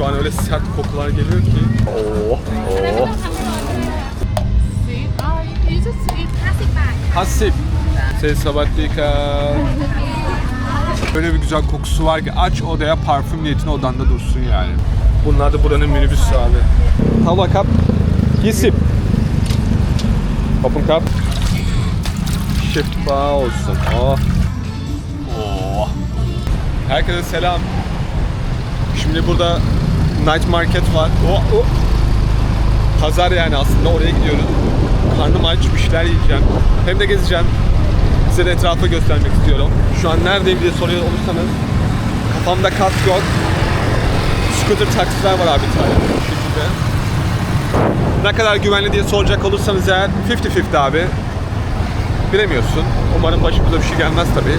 Şu an öyle sert kokular geliyor ki. Oo. Oo. Hasip. Sen sabahlika. Böyle bir güzel kokusu var ki aç odaya parfüm niyetine odanda dursun yani. Bunlar da buranın minibüs abi. Tava kap. Yesip. Kapın kap. Şifa olsun. Oh. Oh. Herkese selam. Şimdi burada night market var. Oh, oh. Pazar yani aslında oraya gidiyoruz. Karnım aç bir şeyler yiyeceğim. Hem de gezeceğim. Size de etrafı göstermek istiyorum. Şu an neredeyim diye soruyor olursanız kafamda kask yok. Scooter taksiler var abi tane. Şekilde. Ne kadar güvenli diye soracak olursanız eğer 50-50 abi. Bilemiyorsun. Umarım başımıza bir şey gelmez tabii.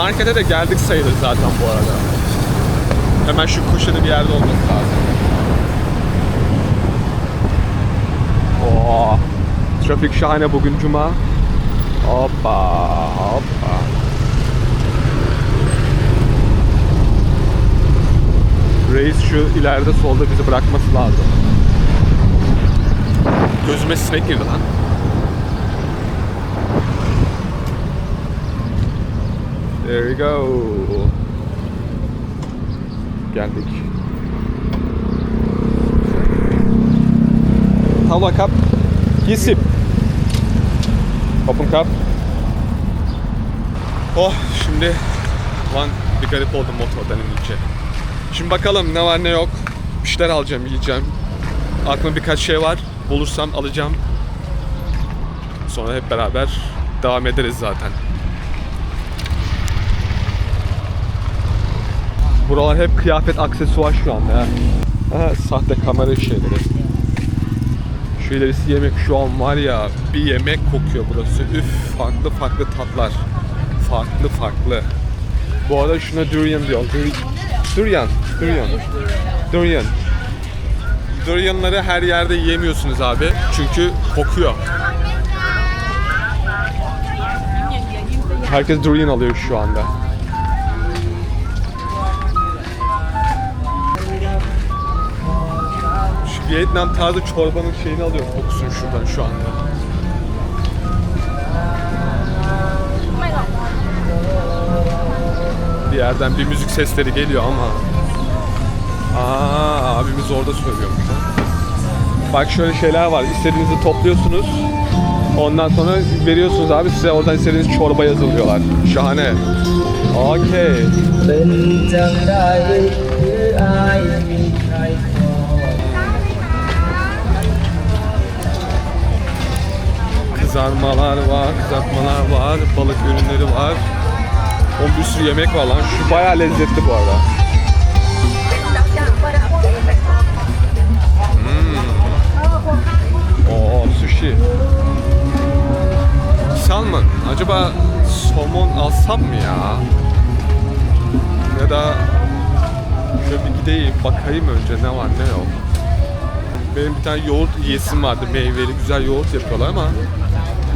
Markete de geldik sayılır zaten bu arada. Hemen şu köşede bir yerde olması lazım. Oo. Trafik şahane bugün cuma. Hoppa hoppa. Reis şu ileride solda bizi bırakması lazım. Gözüme sinek girdi lan. There we go. Geldik. Hava kap. Yisip. Open kap. Oh şimdi lan bir garip oldum motordan inince. Şimdi bakalım ne var ne yok. Bir şeyler alacağım, yiyeceğim. Aklımda birkaç şey var. Bulursam alacağım. Sonra hep beraber devam ederiz zaten. Buralar hep kıyafet aksesuar şu anda ya. Aha, sahte kamera şeyleri. Şu ilerisi yemek şu an var ya bir yemek kokuyor burası. Üf farklı farklı tatlar. Farklı farklı. Bu arada şuna durian diyor. Duri- Durian. Durian. Durian. Durianları her yerde yiyemiyorsunuz abi. Çünkü kokuyor. Herkes durian alıyor şu anda. Vietnam tarzı çorbanın şeyini alıyorum kokusunu şuradan şu anda. Bir yerden bir müzik sesleri geliyor ama. Aa abimiz orada söylüyormuş. Bak şöyle şeyler var. İstediğinizi topluyorsunuz. Ondan sonra veriyorsunuz abi size oradan istediğiniz çorba yazılıyorlar. Şahane. Okey. Kızarmalar var, kızartmalar var, balık ürünleri var. O bir sürü yemek var lan. Şu bayağı lezzetli bu arada. Hmm. Oo, sushi. Salmon. Acaba somon alsam mı ya? Ya da şöyle bir gideyim, bakayım önce ne var ne yok. Benim bir tane yoğurt yiyesim vardı. Meyveli güzel yoğurt yapıyorlar ama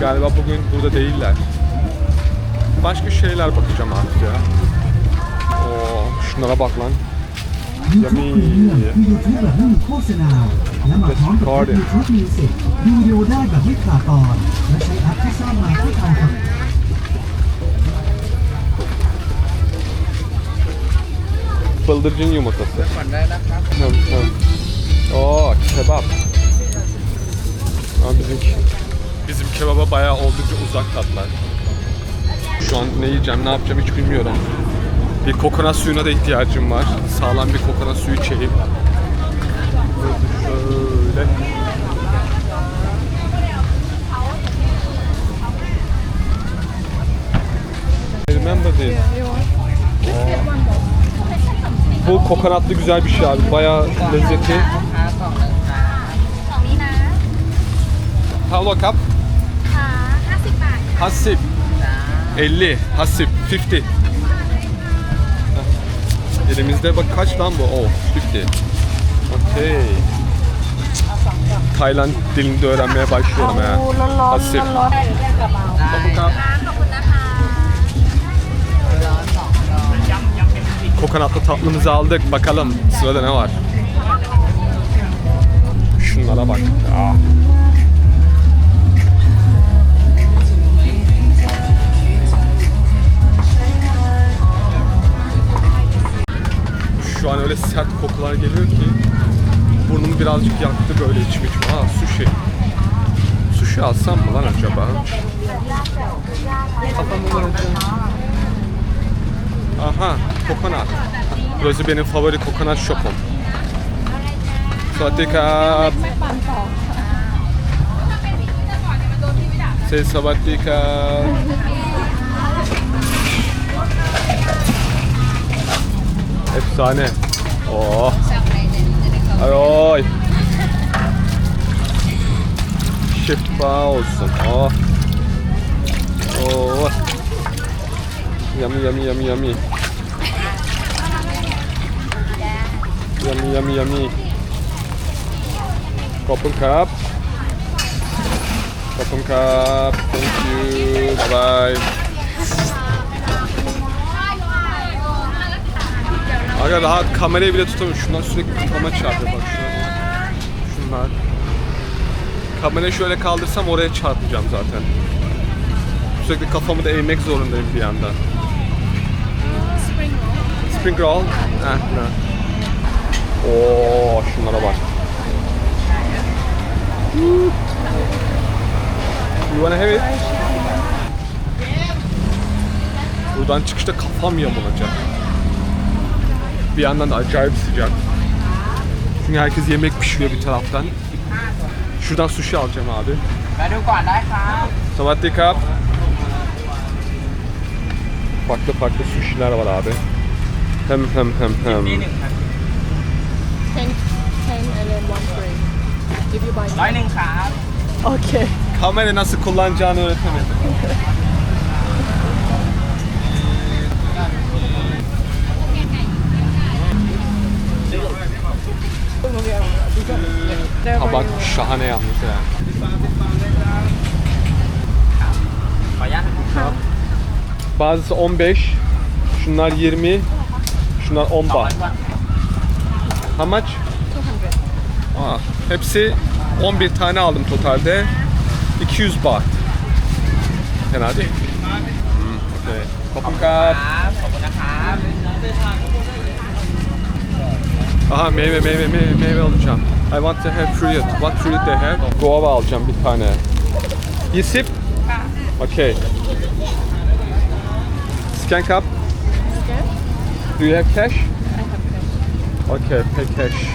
galiba bugün burada değiller. Başka şeyler bakacağım artık ya. Oo, şunlara bak lan. ยูทูบพรีเมียมคือยูทูบแบบไม่มีโฆษณา และมาพร้อมกับแอปยูทูบมิวสิกดูวิดีโอได้แบบไม่ขาดตอน และใช้แอปที่สร้างมาเพื่อการฟัง Bıldırcın yumurtası. ก่อนได้นะครับ Hem, hem. Oo, kebap. Ama bizimki, bizim kebaba bayağı oldukça uzak tatlar. Şu an ne yiyeceğim, ne yapacağım hiç bilmiyorum. Bir kokonat suyuna da ihtiyacım var. Sağlam bir kokonat suyu içeyim. Şöyle. Remember this. Bu kokonatlı güzel bir şey abi. Bayağı lezzetli. How look up? Hasip. 50. Hasip. 50. Elimizde bak kaç lan bu? Oh, 50. Okey. Tayland dilini de öğrenmeye başlıyorum ya. Hasip. Kabukap. Kokonatlı tatlımızı aldık. Bakalım sırada ne var? Şunlara bak. Aa. Şu an öyle sert kokular geliyor ki burnumu birazcık yaktı böyle içim içim. Aa sushi. Sushi alsam mı lan acaba? Alsam mı Aha, kokonat. Burası benim favori kokonat shopum. Sawatika. Say sawatika. Efsane. Oh. Aroy. Şifa olsun. Oh. Oh. Yummy yummy yummy yummy. Yummy yummy yummy. ขอบคุณครับ ขอบคุณครับ thank you bye bye Aga daha kamerayı bile tutamıyorum. Şunlar sürekli kafama çarpıyor bak şuna. Şunlar. Kamerayı şöyle kaldırsam oraya çarpacağım zaten. Sürekli kafamı da eğmek zorundayım bir yandan. Spring roll. Heh, ne? Oo, şunlara bak. You wanna have it? Buradan çıkışta kafam yamulacak bir yandan da acayip sıcak. Çünkü herkes yemek pişiriyor bir taraftan. Şuradan sushi alacağım abi. Sabahti kap. Farklı farklı sushi'ler var abi. Hem hem hem hem. Ten, ten Okay. Kamerayı nasıl kullanacağını öğretemedim. Tabak şahane yalnız yani. Bazısı 15, şunlar 20, şunlar 10 bar. How much? 200. Aa, hepsi 11 tane aldım totalde. 200 baht. Fena değil. Hmm, okay. Aha meyve meyve meyve, meyve alacağım. I want to have fruit. What fruit they have? Guava alacağım bir tane. Yisip? Okay. Scan cup? Do you have cash? Okay, pay cash.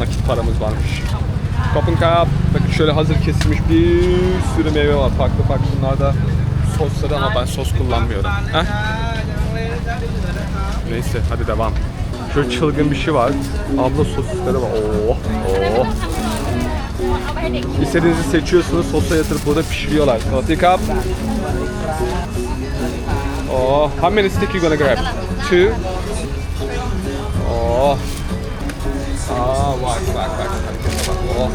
Nakit paramız varmış. Kapın kap. Bakın şöyle hazır kesilmiş bir sürü meyve var. Farklı farklı bunlarda sosları ama ben sos kullanmıyorum. Heh. Neyse hadi devam. Şöyle çılgın bir şey var. Abla sosisleri var. Oh, oh. İstediğinizi seçiyorsunuz, sosa yatırıp burada pişiriyorlar. What's up? Oh, how many stick you gonna grab? Two. Oh. Aa, bak bak bak. Harekete bak. Oh.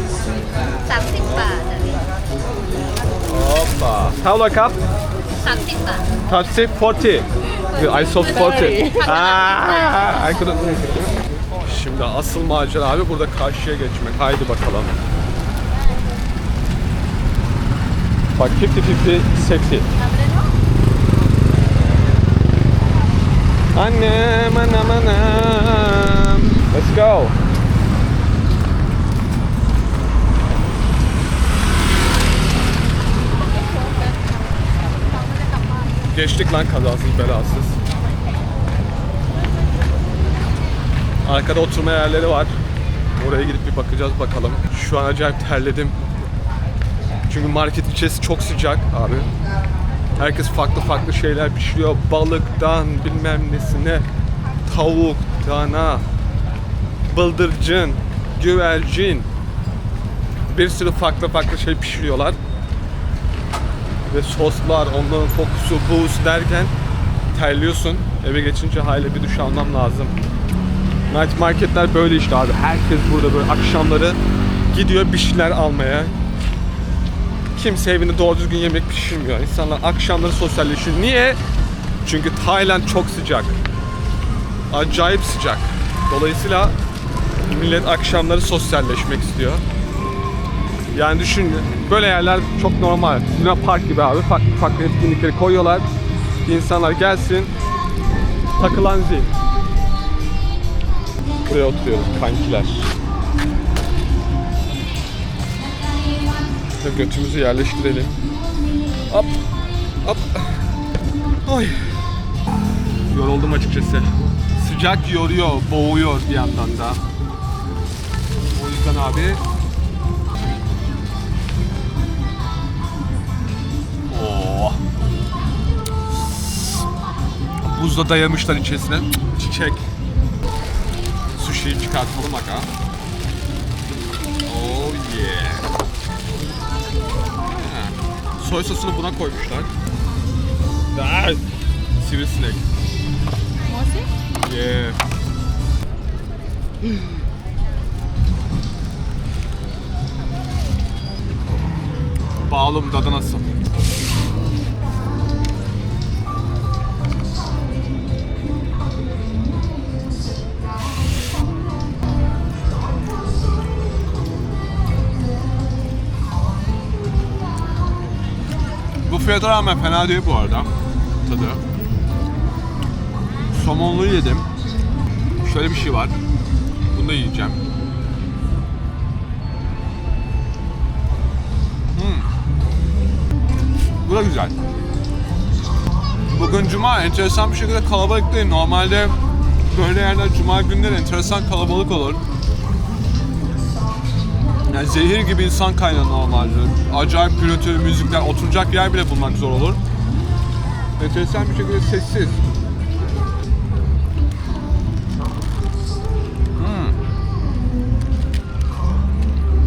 30 บาทอันนี้ Hoppa. How much up? 30 บาท Taxi 40. I saw 40. Ah, I couldn't. Şimdi asıl macera abi burada karşıya geçmek. Haydi bakalım. Bak 50-50 sexy. Annem, annem, annem. Let's go. Geçtik lan kazasız belasız. Arkada oturma yerleri var. Oraya gidip bir bakacağız bakalım. Şu an acayip terledim. Çünkü market içerisi çok sıcak abi. Herkes farklı farklı şeyler pişiriyor. Balıktan bilmem nesine, tavuk, dana, bıldırcın, güvercin. Bir sürü farklı farklı şey pişiriyorlar. Ve soslar, onların kokusu, buz derken terliyorsun. Eve geçince hayli bir duş almam lazım. Night marketler böyle işte abi. Herkes burada böyle akşamları gidiyor bir şeyler almaya. Kimse evinde doğru düzgün yemek pişirmiyor. İnsanlar akşamları sosyalleşiyor. Niye? Çünkü Tayland çok sıcak. Acayip sıcak. Dolayısıyla millet akşamları sosyalleşmek istiyor. Yani düşün böyle yerler çok normal. Luna Park gibi abi farklı farklı etkinlikleri koyuyorlar. İnsanlar gelsin takılan zil. Buraya oturuyoruz kankiler. Şöyle götümüzü yerleştirelim. Hop. Hop. Oy. Yoruldum açıkçası. Sıcak yoruyor, boğuyor bir yandan da. O yüzden abi Buzla dayamışlar içerisine. Çiçek. Sushi'yi çıkartalım aga. Oh yeah. Ha. Soy sosunu buna koymuşlar. Ah, Sivrisinek. Mosi? Yeah. Bağlım tadı nasıl? Fiyata rağmen fena değil bu arada tadı. Somonlu yedim. Şöyle bir şey var. Bunu da yiyeceğim. Hmm. Bu da güzel. Bugün cuma enteresan bir şekilde kalabalık değil. Normalde böyle yerler cuma günleri enteresan kalabalık olur. Yani zehir gibi insan kaynağı normalde. Acayip gürültülü müzikler, oturacak yer bile bulmak zor olur. Enteresan bir şekilde sessiz.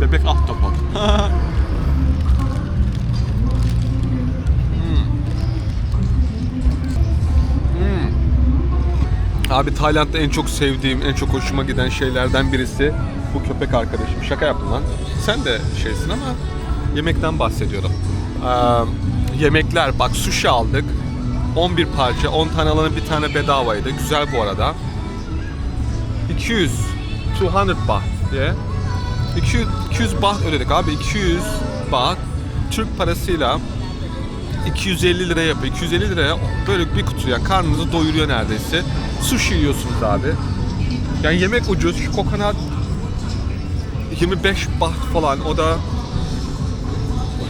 Bebek ahtapot. Hmm. Hmm. Abi Tayland'da en çok sevdiğim, en çok hoşuma giden şeylerden birisi bu köpek arkadaşım. Şaka yaptım lan. Sen de şeysin ama yemekten bahsediyorum. Ee, yemekler, bak sushi aldık. 11 parça, 10 tane alanın bir tane bedavaydı. Güzel bu arada. 200, 200 baht diye 200, 200 baht ödedik abi. 200 baht Türk parasıyla 250 lira yapıyor. 250 liraya böyle bir kutu yani karnınızı doyuruyor neredeyse. Sushi yiyorsunuz abi. Yani yemek ucuz. Şu kokonat 25 baht falan. O da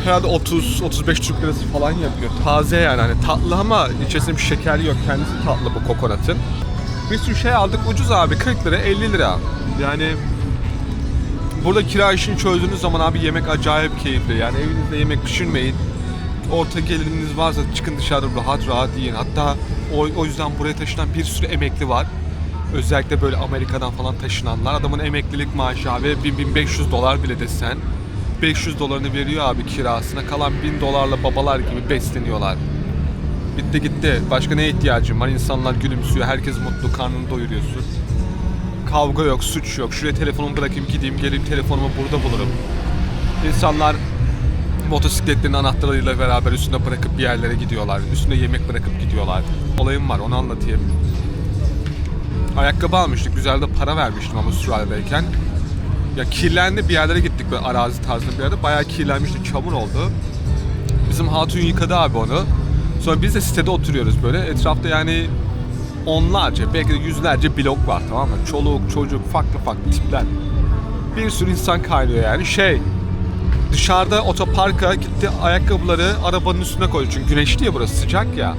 herhalde 30 35 Türk lirası falan yapıyor. Taze yani hani tatlı ama içerisinde bir şeker yok. Kendisi tatlı bu kokonatın. Bir sürü şey aldık ucuz abi 40 lira 50 lira. Yani Burada kira işini çözdüğünüz zaman abi yemek acayip keyifli. Yani evinizde yemek pişirmeyin. Orta geliriniz varsa çıkın dışarıda rahat rahat yiyin. Hatta o, o yüzden buraya taşınan bir sürü emekli var. Özellikle böyle Amerika'dan falan taşınanlar. Adamın emeklilik maaşı abi 1000-1500 dolar bile desen. 500 dolarını veriyor abi kirasına. Kalan 1000 dolarla babalar gibi besleniyorlar. Bitti gitti. Başka ne ihtiyacın var? İnsanlar gülümsüyor. Herkes mutlu. Karnını doyuruyorsun. Kavga yok, suç yok. Şuraya telefonumu bırakayım gideyim, gelip telefonumu burada bulurum. İnsanlar motosikletlerin anahtarlarıyla beraber üstüne bırakıp bir yerlere gidiyorlar. Üstüne yemek bırakıp gidiyorlar. Olayım var, onu anlatayım. Ayakkabı almıştık, güzel de para vermiştim ama Avustralya'dayken. Ya kirlendi bir yerlere gittik böyle arazi tarzında bir yerde. Bayağı kirlenmişti, çamur oldu. Bizim hatun yıkadı abi onu. Sonra biz de sitede oturuyoruz böyle. Etrafta yani onlarca belki de yüzlerce blok var tamam mı? Çoluk, çocuk, farklı farklı tipler. Bir sürü insan kaynıyor yani. Şey, dışarıda otoparka gitti ayakkabıları arabanın üstüne koydu. Çünkü güneşli ya burası sıcak ya.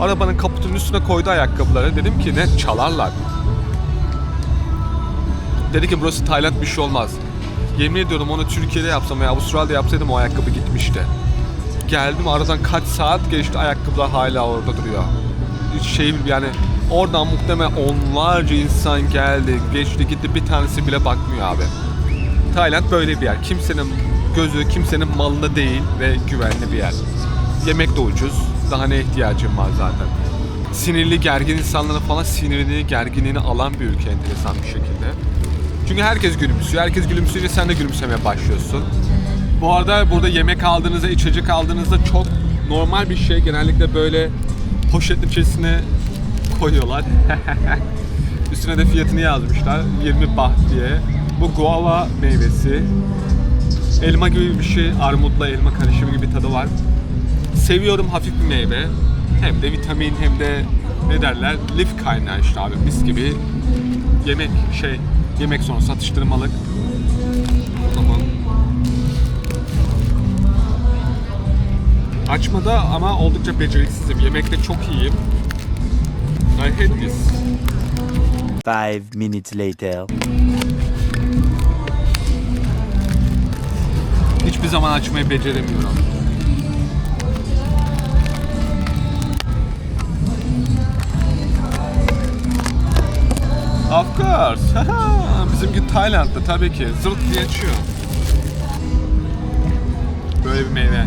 Arabanın kaputunun üstüne koydu ayakkabıları. Dedim ki ne çalarlar. Dedi ki burası Tayland bir şey olmaz. Yemin ediyorum onu Türkiye'de yapsam veya Avustralya'da yapsaydım o ayakkabı gitmişti. Geldim aradan kaç saat geçti ayakkabılar hala orada duruyor. Şey yani oradan muhtemelen onlarca insan geldi, geçti gitti bir tanesi bile bakmıyor abi. Tayland böyle bir yer. Kimsenin gözü kimsenin malında değil ve güvenli bir yer. Yemek de ucuz. Daha ne ihtiyacım var zaten. Sinirli, gergin insanların falan sinirini, gerginliğini alan bir ülke enteresan bir şekilde. Çünkü herkes gülümsüyor. Herkes gülümseyince sen de gülümsemeye başlıyorsun. Bu arada burada yemek aldığınızda, içecek aldığınızda çok normal bir şey. Genellikle böyle poşetin içerisine koyuyorlar. Üstüne de fiyatını yazmışlar. 20 baht diye. Bu guava meyvesi. Elma gibi bir şey. Armutla elma karışımı gibi bir tadı var. Seviyorum hafif bir meyve. Hem de vitamin hem de ne derler lif kaynağı işte abi mis gibi yemek şey yemek sonrası atıştırmalık. Tamam. Açmada ama oldukça beceriksizim. Yemekte çok iyiyim. I hate this. Five minutes later. Hiçbir zaman açmayı beceremiyorum. Of course. Bizimki Tayland'da tabii ki. Zırt diye açıyor. Böyle bir meyve.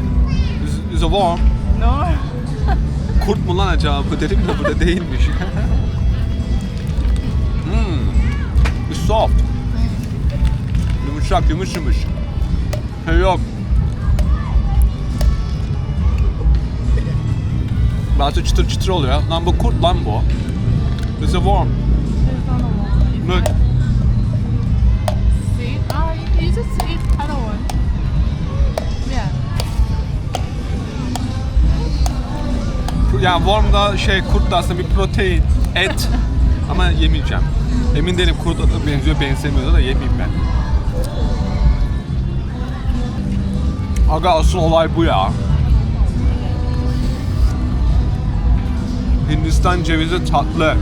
Is, is a worm. No. Kurt mu lan acaba bu dedim de bu da değilmiş. hmm. It's soft. Yumuşak yumuş yumuş. Hey yok. Bazı çıtır çıtır oluyor. Lan bu kurt lan bu. It's a worm. Look. Sweet. Oh, you you just eat other one. Yeah. Yani worm da şey kurt da aslında bir protein, et. Ama yemeyeceğim. Emin değilim kurt da benziyor benzemiyor da yemeyeyim ben. Aga asıl olay bu ya. Hindistan cevizi tatlı.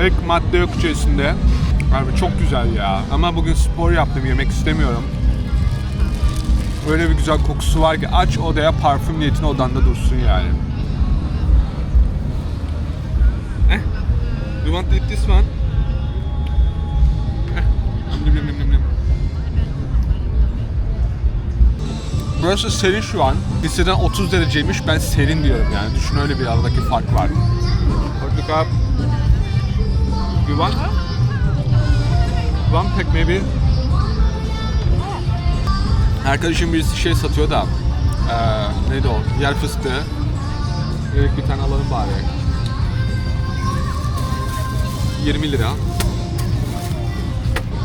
Ek madde yok içerisinde. Abi çok güzel ya. Ama bugün spor yaptım, yemek istemiyorum. Öyle bir güzel kokusu var ki aç odaya parfüm niyetine odanda dursun yani. Eh. You want to eat this one? Eh. Burası serin şu an. Hisseden 30 dereceymiş. Ben serin diyorum yani. Düşün öyle bir aradaki fark var. Up. You want? One pack maybe. Arkadaşım birisi şey satıyor da. Eee neydi o? Yer fıstığı. Dedik bir tane alalım bari. 20 lira.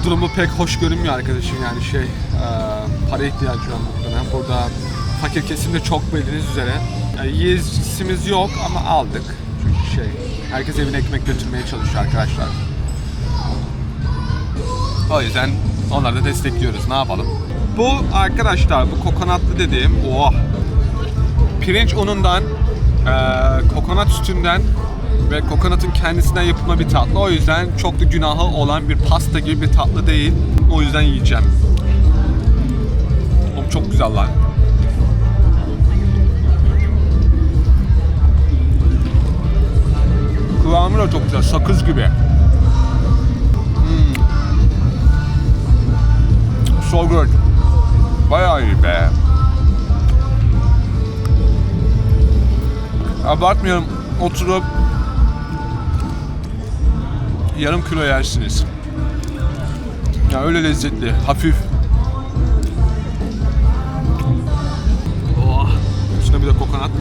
Durumu pek hoş görünmüyor arkadaşım yani şey eee para ihtiyacı var muhtemelen. Burada fakir kesimde çok bildiğiniz üzere. Yani yiyesimiz yok ama aldık. Çünkü şey herkes evine ekmek götürmeye çalışıyor arkadaşlar. O yüzden onları da destekliyoruz. Ne yapalım? Bu arkadaşlar bu kokonatlı dediğim oh pirinç unundan, eee kokonat sütünden ve kokonatın kendisinden yapılma bir tatlı. O yüzden çok da günahı olan bir pasta gibi bir tatlı değil. O yüzden yiyeceğim. Oğlum çok güzel lan. Kıvamı da çok güzel, sakız gibi. So good. Bayağı iyi be. Abartmıyorum. Oturup yarım kilo yersiniz. Ya öyle lezzetli, hafif. Oh, üstüne bir de kokonat.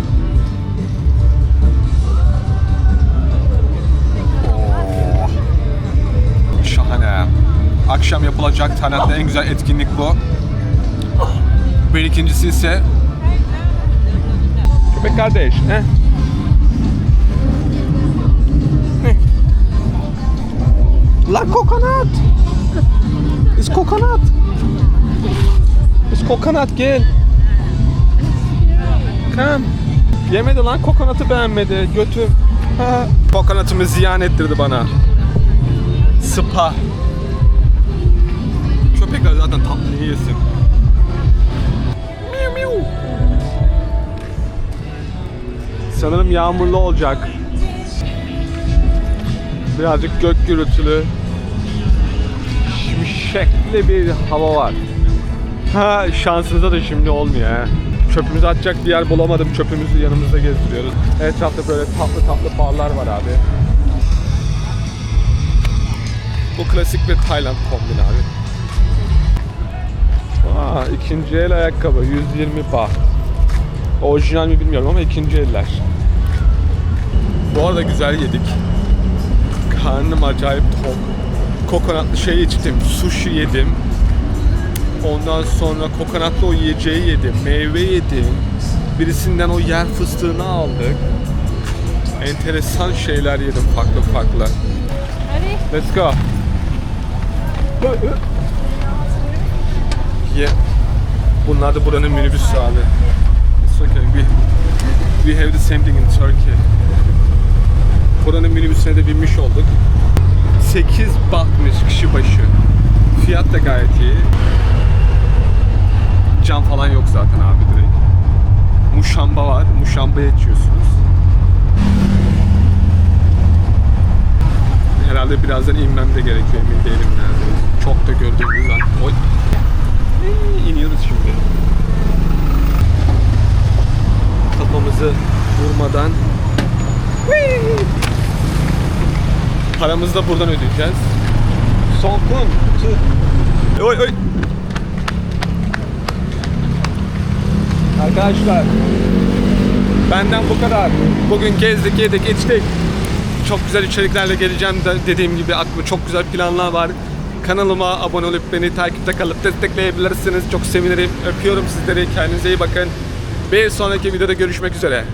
Yapılacak Tayland'da en güzel etkinlik bu. Bir ikincisi ise Köpek kardeş, he? La coconut. It's coconut. It's coconut gel. Come. Yemedi lan kokonatı beğenmedi. Götür. Ha. Kokonatımı ziyan ettirdi bana. Spa. Köpekler zaten tatlı yesin. Miu miu. Sanırım yağmurlu olacak. Birazcık gök gürültülü. Şimşekli bir hava var. Ha şansımıza da şimdi olmuyor ha. Çöpümüzü atacak bir yer bulamadım. Çöpümüzü yanımızda gezdiriyoruz. Etrafta böyle tatlı tatlı barlar var abi. Bu klasik bir Tayland kombini abi. Aa, ikinci el ayakkabı 120 baht. Orijinal mi bilmiyorum ama ikinci eller. Bu arada güzel yedik. Karnım acayip tok. Kokonatlı şey içtim, sushi yedim. Ondan sonra kokonatlı o yiyeceği yedim, meyve yedim. Birisinden o yer fıstığını aldık. Enteresan şeyler yedim farklı farklı. Ready? Let's go. Yeah. Bunlar da buranın minibüsü abi. It's okay. We, we have the same thing in Turkey. Buranın minibüsüne de binmiş olduk. 8 bahtmış kişi başı. Fiyat da gayet iyi. Cam falan yok zaten abi direkt. Muşamba var. Muşambaya içiyorsunuz. Herhalde birazdan inmem de gerekiyor emin değilim nerede. Çok da gördüğümüz an. Oy. İniyoruz şimdi. Kafamızı vurmadan. Paramızı da buradan ödeyeceğiz. Son. Tüh. Oy oy. Arkadaşlar benden bu kadar. Bugün gezdik, yedik, içtik. Çok güzel içeriklerle geleceğim de dediğim gibi aklımda çok güzel planlar var. Kanalıma abone olup beni takipte kalıp destekleyebilirsiniz. Çok sevinirim. Öpüyorum sizleri. Kendinize iyi bakın. Bir sonraki videoda görüşmek üzere.